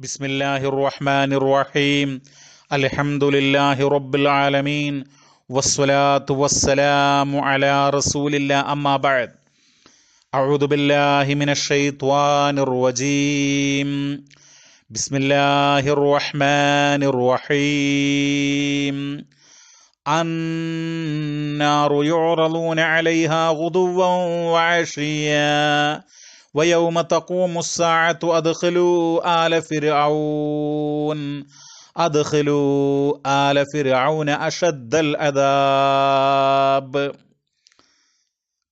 بسم الله الرحمن الرحيم الحمد لله رب العالمين والصلاة والسلام على رسول الله أما بعد أعوذ بالله من الشيطان الرجيم بسم الله الرحمن الرحيم النار يعرضون عليها غدوا وعشيا വയൗമ തക്കൂമുസാത്തു അദ്ഖിലൂ ആല ഫിർഔൻ. അദ്ഖിലൂ ആല ഫിർഔന അഷദ്ദൽ അദാബ്.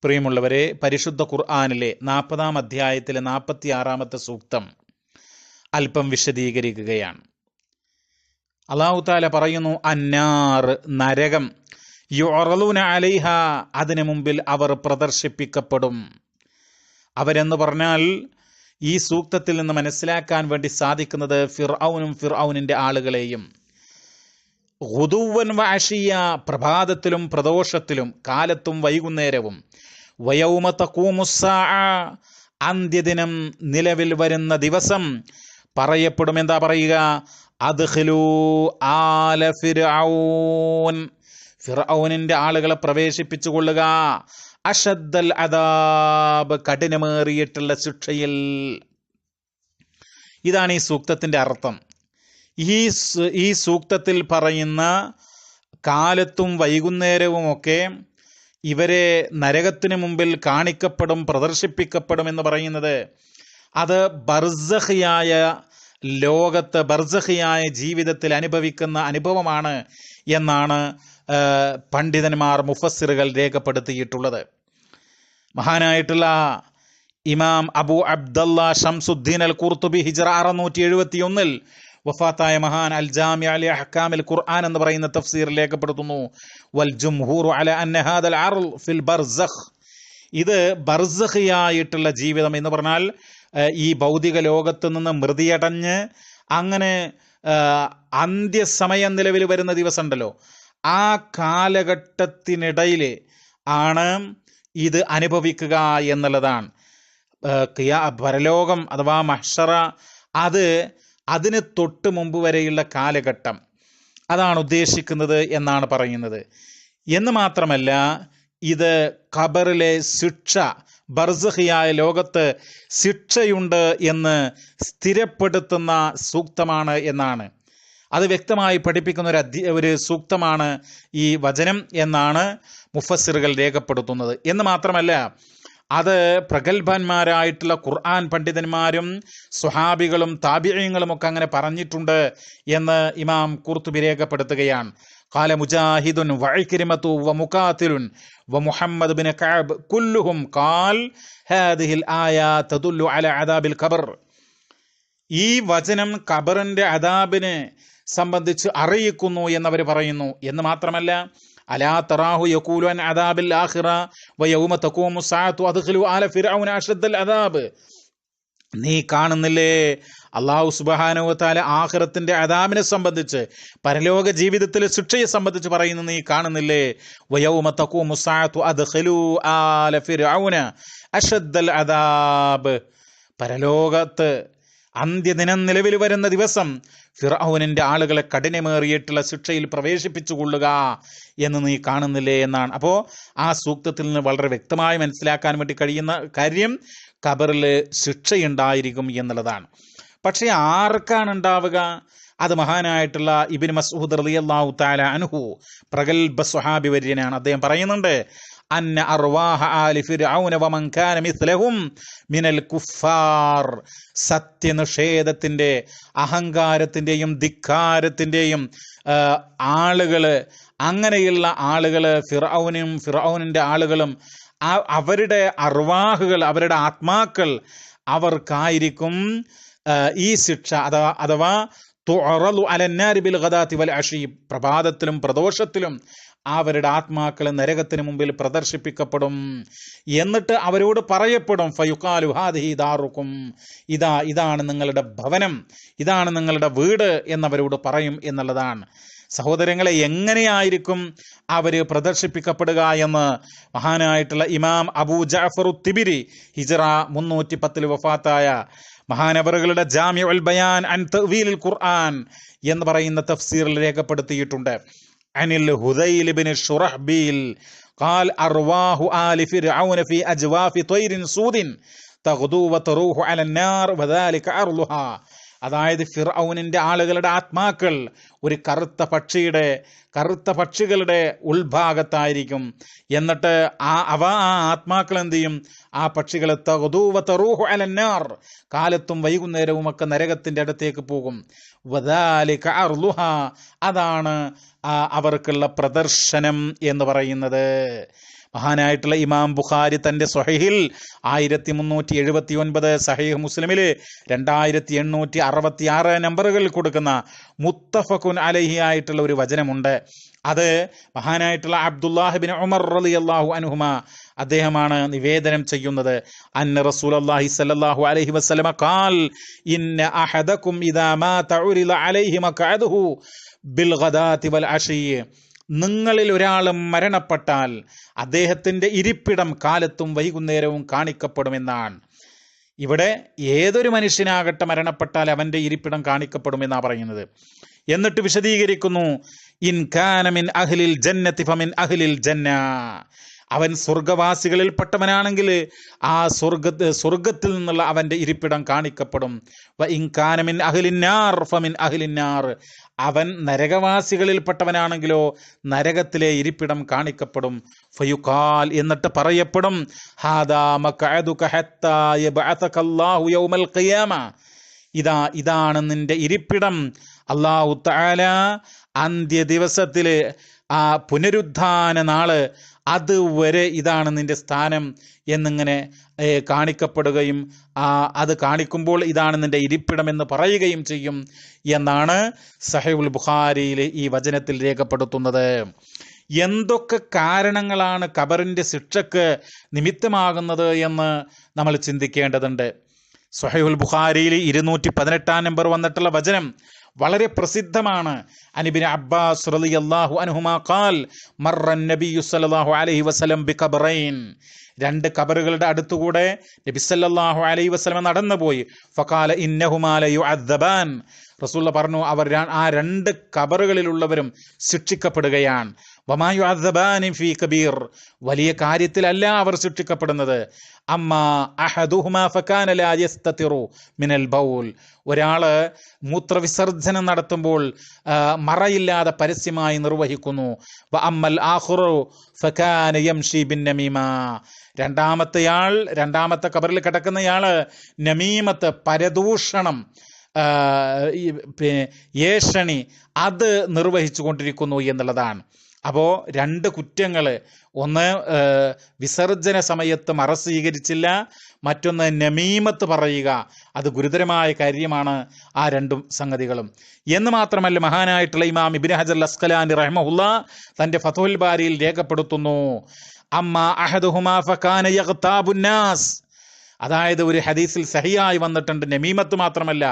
പ്രിയമുള്ളവരെ പരിശുദ്ധ ഖുർആാനിലെ നാൽപ്പതാം അധ്യായത്തിലെ നാൽപ്പത്തി ആറാമത്തെ സൂക്തം അല്പം വിശദീകരിക്കുകയാണ്. അള്ളാഹുത്താല പറയുന്നു അന്നാർ നരകം. യുറലൂന അലൈഹ. അതിനു മുമ്പിൽ അവർ പ്രദർശിപ്പിക്കപ്പെടും. അവരെന്ന് പറഞ്ഞാൽ ഈ സൂക്തത്തിൽ നിന്ന് മനസ്സിലാക്കാൻ വേണ്ടി സാധിക്കുന്നത് ഫിർഔനും ഫിർഔനിന്റെ ആളുകളെയും. ഹുദുവൻ വാഷിയ പ്രഭാതത്തിലും പ്രദോഷത്തിലും കാലത്തും വൈകുന്നേരവും. വയൗമ തക്കൂമുസ്സാ അന്ത്യദിനം നിലവിൽ വരുന്ന ദിവസം പറയപ്പെടും എന്താ പറയുക? അദ്ഖിലൂ ആല ഫിർഔൻ. ഫിർഔനിന്റെ ആളുകളെ പ്രവേശിപ്പിച്ചു കൊള്ളുക. അഷദ്ദൽ അദാബ് കഠിനമേറിയിട്ടുള്ള ശിക്ഷയിൽ. ഇതാണ് ഈ സൂക്തത്തിന്റെ അർത്ഥം. ഈ ഈ സൂക്തത്തിൽ പറയുന്ന കാലത്തും വൈകുന്നേരവും ഒക്കെ ഇവരെ നരകത്തിന് മുമ്പിൽ കാണിക്കപ്പെടും പ്രദർശിപ്പിക്കപ്പെടും എന്ന് പറയുന്നത് അത് ബർസഹിയായ ലോകത്ത് ബർസഹിയായ ജീവിതത്തിൽ അനുഭവിക്കുന്ന അനുഭവമാണ് എന്നാണ് പണ്ഡിതന്മാർ മുഫസ്സിറുകൾ രേഖപ്പെടുത്തിയിട്ടുള്ളത്. മഹാനായിട്ടുള്ള ഇമാം അബു അബ്ദല്ല ഷംസുദ്ദീൻ അൽ കുർത്തുബി ഹിജറ അറുന്നൂറ്റി എഴുപത്തി ഒന്നിൽ വഫാത്തായ മഹാൻ അൽ ജാമി അലി അഹ്കാമിൽ ഖുർആൻ എന്ന് പറയുന്ന തഫ്സീർ രേഖപ്പെടുത്തുന്നു. വൽ ജുംഹൂർ അല അന്നഹാദൽ ഫിൽ ബർസഖ്. ഇത് ബർസഖിയായിട്ടുള്ള ജീവിതം എന്ന് പറഞ്ഞാൽ ഈ ഭൗതിക ലോകത്ത് നിന്ന് മൃതിയടഞ്ഞ് അങ്ങനെ അന്ത്യസമയം നിലവിൽ വരുന്ന ദിവസമുണ്ടല്ലോ. ആ കാലഘട്ടത്തിനിടയിൽ ആണ് ഇത് അനുഭവിക്കുക എന്നുള്ളതാണ്. ക്രിയ പരലോകം അഥവാ മഹ്ഷറ അത് അതിന് തൊട്ട് മുമ്പ് വരെയുള്ള കാലഘട്ടം. അതാണ് ഉദ്ദേശിക്കുന്നത് എന്നാണ് പറയുന്നത്. എന്ന് മാത്രമല്ല ഇത് ഖബറിലെ ശിക്ഷ ബർസഹിയായ ലോകത്ത് ശിക്ഷയുണ്ട് എന്ന് സ്ഥിരപ്പെടുത്തുന്ന സൂക്തമാണ് എന്നാണ്. അത് വ്യക്തമായി പഠിപ്പിക്കുന്ന ഒരു അധ്യ ഒരു സൂക്തമാണ് ഈ വചനം എന്നാണ് മുഫസ്സിറുകൾ രേഖപ്പെടുത്തുന്നത്. എന്ന് മാത്രമല്ല അത് പ്രഗത്ഭന്മാരായിട്ടുള്ള ഖുർആൻ പണ്ഡിതന്മാരും സുഹാബികളും താബിയങ്ങളും ഒക്കെ അങ്ങനെ പറഞ്ഞിട്ടുണ്ട് എന്ന് ഇമാം കുർത്തുബി രേഖപ്പെടുത്തുകയാണ്. കാല മുജാഹിദുൻ വഴിക്കിരിമത്തു വ മുഖാത്തിലുൻ വ മുഹമ്മദ് ബിൻ കാബ് കുല്ലുഹും കാൽ ഹാദിഹിൽ ആയ തദുല്ലു അല അദാബിൽ ഖബർ. ഈ വചനം ഖബറിന്റെ അദാബിന് സംബന്ധിച്ച് അറിയിക്കുന്നു എന്നവർ പറയുന്നു. എന്ന് മാത്രമല്ല അലാ തറാഹു അൻ അദാബിൽ ആഖിറ വയൗമ തഖൂമു സാഅത്തു അദ്ഖിലു ആല ഫിർഔന അഷദ്ദൽ അദാബ്. നീ കാണുന്നില്ലേ? അള്ളാഹു സുബഹാനുവത്താല ആഖിറത്തിന്റെ അദാമിനെ സംബന്ധിച്ച് പരലോക ജീവിതത്തിലെ ശിക്ഷയെ സംബന്ധിച്ച് പറയുന്നു നീ കാണുന്നില്ലേ? വയൗമ ഫിർഔന അഷദ്ദൽ അദാബ്. പരലോകത്ത് അന്ത്യദിനം നിലവിൽ വരുന്ന ദിവസം ഫിറൌനിന്റെ ആളുകളെ കഠിനമേറിയിട്ടുള്ള ശിക്ഷയിൽ പ്രവേശിപ്പിച്ചു കൊള്ളുക എന്ന് നീ കാണുന്നില്ലേ എന്നാണ്. അപ്പോൾ ആ സൂക്തത്തിൽ നിന്ന് വളരെ വ്യക്തമായി മനസ്സിലാക്കാൻ വേണ്ടി കഴിയുന്ന കാര്യം ഖബറിൽ ശിക്ഷയുണ്ടായിരിക്കും എന്നുള്ളതാണ്. പക്ഷേ ആർക്കാണ് ഉണ്ടാവുക അത് മഹാനായിട്ടുള്ള ഇബിൻ മസൂദ് റളിയല്ലാഹു തആല അനുഹു പ്രഗൽഭ സ്വഹാബി വര്യനാണ്. അദ്ദേഹം പറയുന്നുണ്ട് അന്ന അർവാഹ ആലി ഫിർഔന കാന മിനൽ കുഫാർ സത്യനിഷേധത്തിന്റെ അഹങ്കാരത്തിന്റെയും ധിക്കാരത്തിന്റെയും ആളുകൾ അങ്ങനെയുള്ള ആളുകൾ ഫിറൌനും ഫിറൌനിന്റെ ആളുകളും അവരുടെ അർവാഹുകൾ അവരുടെ ആത്മാക്കൾ അവർക്കായിരിക്കും ഈ ശിക്ഷ. അഥവാ അഥവാ തുറലു അലന്നാരി ബിൽ ഗദാത്തി വൽ അഷി പ്രഭാതത്തിലും പ്രദോഷത്തിലും അവരുടെ ആത്മാക്കൾ നരകത്തിന് മുമ്പിൽ പ്രദർശിപ്പിക്കപ്പെടും. എന്നിട്ട് അവരോട് പറയപ്പെടും ഫയുക്കാലു ഹാദിഹി ദാറുക്കും. ഇതാ ഇതാണ് നിങ്ങളുടെ ഭവനം ഇതാണ് നിങ്ങളുടെ വീട് എന്നവരോട് പറയും എന്നുള്ളതാണ്. സഹോദരങ്ങളെ എങ്ങനെയായിരിക്കും അവർ പ്രദർശിപ്പിക്കപ്പെടുക എന്ന് മഹാനായിട്ടുള്ള ഇമാം അബൂ ജാഫറു തിബിരി ഹിജറ മുന്നൂറ്റി പത്തിൽ വഫാത്തായ മഹാനവറുകളുടെ ജാമ്യ ബയാൻ അൻ തവീൽ ഖുർആൻ എന്ന് പറയുന്ന തഫ്സീറിൽ രേഖപ്പെടുത്തിയിട്ടുണ്ട്. അനിൽ ഹുദൈൽ ബിൻ ഷുറഹ്ബീൽ قال أرواح آل فرعون في أجواف طير سود تغدو وتروح على النار وذلك أرضها അതായത് ഫിർഔനിന്റെ ആളുകളുടെ ആത്മാക്കൾ ഒരു കറുത്ത പക്ഷിയുടെ കറുത്ത പക്ഷികളുടെ ഉൾഭാഗത്തായിരിക്കും. എന്നിട്ട് ആ അവ ആ ആത്മാക്കൾ എന്ത് ചെയ്യും? ആ പക്ഷികളെ തകുതൂവ തറൂഹു അലന്നാർ കാലത്തും വൈകുന്നേരവും ഒക്കെ നരകത്തിന്റെ അടുത്തേക്ക് പോകും. വദാലിക അർലുഹ. അതാണ് അവർക്കുള്ള പ്രദർശനം എന്ന് പറയുന്നത്. മഹാനായിട്ടുള്ള ഇമാം ബുഖാരി തന്റെ സ്വഹീഹിൽ ആയിരത്തി മുന്നൂറ്റി എഴുപത്തി ഒൻപത് സഹീഹ് മുസ്ലിമിൽ രണ്ടായിരത്തി എണ്ണൂറ്റി അറുപത്തി ആറ് നമ്പറുകളിൽ കൊടുക്കുന്ന മുത്തഫഖുൻ അലഹി ആയിട്ടുള്ള ഒരു വചനമുണ്ട്. അത് മഹാനായിട്ടുള്ള അബ്ദുല്ലാഹിബിൻ ഉമർ അലി അള്ളാഹു അനുഹുമ അദ്ദേഹമാണ് നിവേദനം ചെയ്യുന്നത്. അന്ന റസൂൽ അള്ളാഹി സല്ലല്ലാഹു അലഹി വസല്ലമ ഖാൽ ഇന്ന അഹദകും ഇദാ മാത ഉരില അലൈഹി മഖഅദുഹു ബിൽ ഗദാതി വൽ അശിയ് നിങ്ങളിൽ ഒരാൾ മരണപ്പെട്ടാൽ അദ്ദേഹത്തിന്റെ ഇരിപ്പിടം കാലത്തും വൈകുന്നേരവും കാണിക്കപ്പെടുമെന്നാണ്. ഇവിടെ ഏതൊരു മനുഷ്യനാകട്ടെ മരണപ്പെട്ടാൽ അവന്റെ ഇരിപ്പിടം കാണിക്കപ്പെടുമെന്നാണ് പറയുന്നത്. എന്നിട്ട് വിശദീകരിക്കുന്നു ഇൻ കാനമിൻ അഹ്ലിൽ ജന്നത്തി ഫമിൻ അഹ്ലിൽ ജന്ന. അവൻ സ്വർഗവാസികളിൽപ്പെട്ടവനാണെങ്കിൽ ആ സ്വർഗ സ്വർഗത്തിൽ നിന്നുള്ള അവന്റെ ഇരിപ്പിടം കാണിക്കപ്പെടും. വ ഇൻ കാനമിൻ അഹ്ലിന്നാർ ഫമിൻ അഹ്ലിന്നാർ അവൻ നരകവാസികളിൽപ്പെട്ടവനാണെങ്കിലോ നരകത്തിലെ ഇരിപ്പിടം കാണിക്കപ്പെടും. ഫയുഖാൽ എന്നിട്ട് പറയപ്പെടും ഹാദാ ഇതാ ഇതാണ് നിന്റെ ഇരിപ്പിടം. അള്ളാഹു താല അന്ത്യ ദിവസത്തിൽ ആ പുനരുദ്ധാന നാൾ അതുവരെ ഇതാണ് നിന്റെ സ്ഥാനം എന്നിങ്ങനെ കാണിക്കപ്പെടുകയും അത് കാണിക്കുമ്പോൾ ഇതാണ് നിന്റെ ഇരിപ്പിടം എന്ന് പറയുകയും ചെയ്യും എന്നാണ് സഹൈബുൽ ബുഖാരിയിൽ ഈ വചനത്തിൽ രേഖപ്പെടുത്തുന്നത്. എന്തൊക്കെ കാരണങ്ങളാണ് കബറിന്റെ ശിക്ഷക്ക് നിമിത്തമാകുന്നത് എന്ന് നമ്മൾ ചിന്തിക്കേണ്ടതുണ്ട്. സുഹൈബുൽ ബുഖാരിയിൽ ഇരുന്നൂറ്റി പതിനെട്ടാം നമ്പർ വന്നിട്ടുള്ള വചനം വളരെ പ്രസിദ്ധമാണ്. അനിബിൻ അബ്ബാസ് റളിയല്ലാഹു അൻഹുമാ ഖാൽ മർറൻ നബിയു സല്ലല്ലാഹു അലൈഹി വസല്ലം ബിഖബറൈൻ. രണ്ട് കബറുകളുടെ അടുത്തുകൂടെ നബി സല്ലല്ലാഹു അലൈഹി വസല്ലം നടന്നുപോയി. ഫഖാല ഇന്നഹുമാ ലയുഅദ്ദബാൻ. റസൂലുള്ള പറഞ്ഞു അവർ ആ രണ്ട് കബറുകളിലുള്ളവരും ശിക്ഷിക്കപ്പെടുകയാണ്. വമായു അദ്ദബാനി ഫീ കബീർ. വലിയ കാര്യത്തിലല്ല അവർ ശിക്ഷിക്കപ്പെടുന്നത്. അമ്മ മിനൽ ബൗൽ. ഒരാൾ മൂത്രവിസർജനം നടത്തുമ്പോൾ മറയില്ലാതെ പരസ്യമായി നിർവഹിക്കുന്നു. വ അമ്മൽ നമീമ. രണ്ടാമത്തെയാൾ രണ്ടാമത്തെ കബറിൽ കിടക്കുന്നയാൾ നമീമത്ത് പരദൂഷണം ആ, ഈ പി- ഏഷണി അത് നിർവഹിച്ചു കൊണ്ടിരിക്കുന്നു എന്നുള്ളതാണ്. അപ്പോൾ രണ്ട് കുറ്റങ്ങൾ ഒന്ന് വിസർജന സമയത്ത് മറ സ്വീകരിച്ചില്ല. മറ്റൊന്ന് നമീമത്ത് പറയുക. അത് ഗുരുതരമായ കാര്യമാണ് ആ രണ്ടും സംഗതികളും. എന്ന് മാത്രമല്ല മഹാനായിട്ടുള്ള ഇമാം ഇബിൻ ഹജർ അസ്കലാനി റഹ്മുല്ല തന്റെ ഫതുൽ ബാരിയിൽ രേഖപ്പെടുത്തുന്നു. അമ്മ അഹദുഹുമാ ഫകാന യഗ്താബുന്നാസ് അതായത് ഒരു ഹദീസിൽ സഹിയായി വന്നിട്ടുണ്ട്. നമീമത്ത് മാത്രമല്ല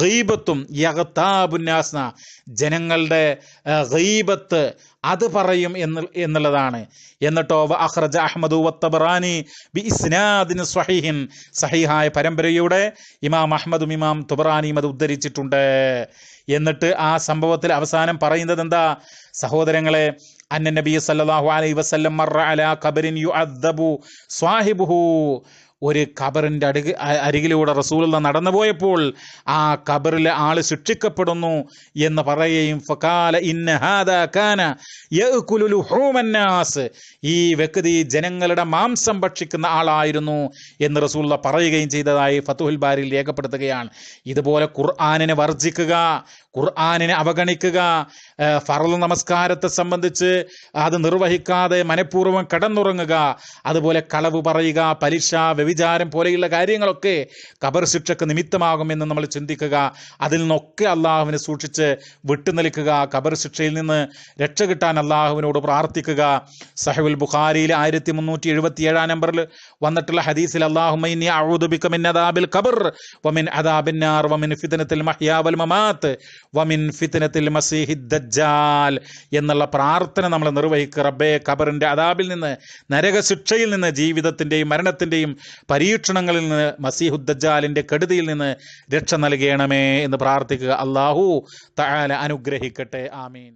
ഗീബത്തും യഗ്താബുന്നാസ്ന ജനങ്ങളുടെ ഗീബത്ത് അത് പറയും എന്ന് എന്നുള്ളതാണ്. എന്നിട്ടോ അഹ്റജ അഹമ്മദ് വത്തബറാനി ബി ഇസ്നാദിന് സ്വഹീഹിൻ സഹിഹായ പരമ്പരയുടെ ഇമാം അഹമ്മദും ഇമാം തുബറാനിയും അത് ഉദ്ധരിച്ചിട്ടുണ്ട്. എന്നിട്ട് ആ സംഭവത്തിൽ അവസാനം പറയുന്നത് എന്താ? സഹോദരങ്ങളെ അന്ന നബി സല്ലല്ലാഹു അലൈഹി വസല്ലം മറ അലാ യു അദ്ദബു സ്വാഹിബുഹു. ഒരു ഖബറിന്റെ അടുക അരികിലൂടെ റസൂലുള്ള നടന്നുപോയപ്പോൾ ആ ഖബറിലെ ആൾ ശിക്ഷിക്കപ്പെടുന്നു എന്ന് പറയുകയും ഫകാല ഇന്ന ഹാദാ കാന യഅ്കുലു ലുഹൂമന്നാസ് ഈ വ്യക്തി ജനങ്ങളുടെ മാംസം ഭക്ഷിക്കുന്ന ആളായിരുന്നു എന്ന് റസൂലുള്ള പറയുകയും ചെയ്തതായി ഫത്തുഹുൽ ബാരിൽ രേഖപ്പെടുത്തുകയാണ്. ഇതുപോലെ ഖുർആാനിനെ വർജിക്കുക ഖുർആാനിനെ അവഗണിക്കുക ഫറൽ നമസ്കാരത്തെ സംബന്ധിച്ച് അത് നിർവഹിക്കാതെ മനഃപൂർവം കടന്നുറങ്ങുക അതുപോലെ കളവ് പറയുക പലിശ വ്യവിചാരം പോലെയുള്ള കാര്യങ്ങളൊക്കെ കബർ ശിക്ഷക്ക് നിമിത്തമാകുമെന്ന് നമ്മൾ ചിന്തിക്കുക. അതിൽ നിന്നൊക്കെ അള്ളാഹുവിനെ സൂക്ഷിച്ച് വിട്ടുനിൽക്കുക. കബർ ശിക്ഷയിൽ നിന്ന് രക്ഷ കിട്ടാൻ അള്ളാഹുവിനോട് പ്രാർത്ഥിക്കുക. സഹബുൽ ബുഖാരിയിൽ ആയിരത്തി മുന്നൂറ്റി എഴുപത്തി ഏഴാം നമ്പറിൽ വന്നിട്ടുള്ള ഹദീസിൽ അള്ളാഹുമിൻ അദാബിൽ ഖബർ വമിൻ അദാബിൻ വമിൻ ഫിദനത്തിൽ മഹിയാവൽ മമാത്ത് വമിൻ ഫിത്തനത്തിൽ മസീഹി ദജ്ജാൽ എന്നുള്ള പ്രാർത്ഥന നമ്മൾ നിർവഹിക്കുക. റബ്ബേ ഖബറിന്റെ അതാബിൽ നിന്ന് നരകശിക്ഷയിൽ നിന്ന് ജീവിതത്തിന്റെയും മരണത്തിന്റെയും പരീക്ഷണങ്ങളിൽ നിന്ന് മസീഹുദ്ദജാലിന്റെ കെടുതിയിൽ നിന്ന് രക്ഷ നൽകണമേ എന്ന് പ്രാർത്ഥിക്കുക. അള്ളാഹു തആല അനുഗ്രഹിക്കട്ടെ. ആമീൻ.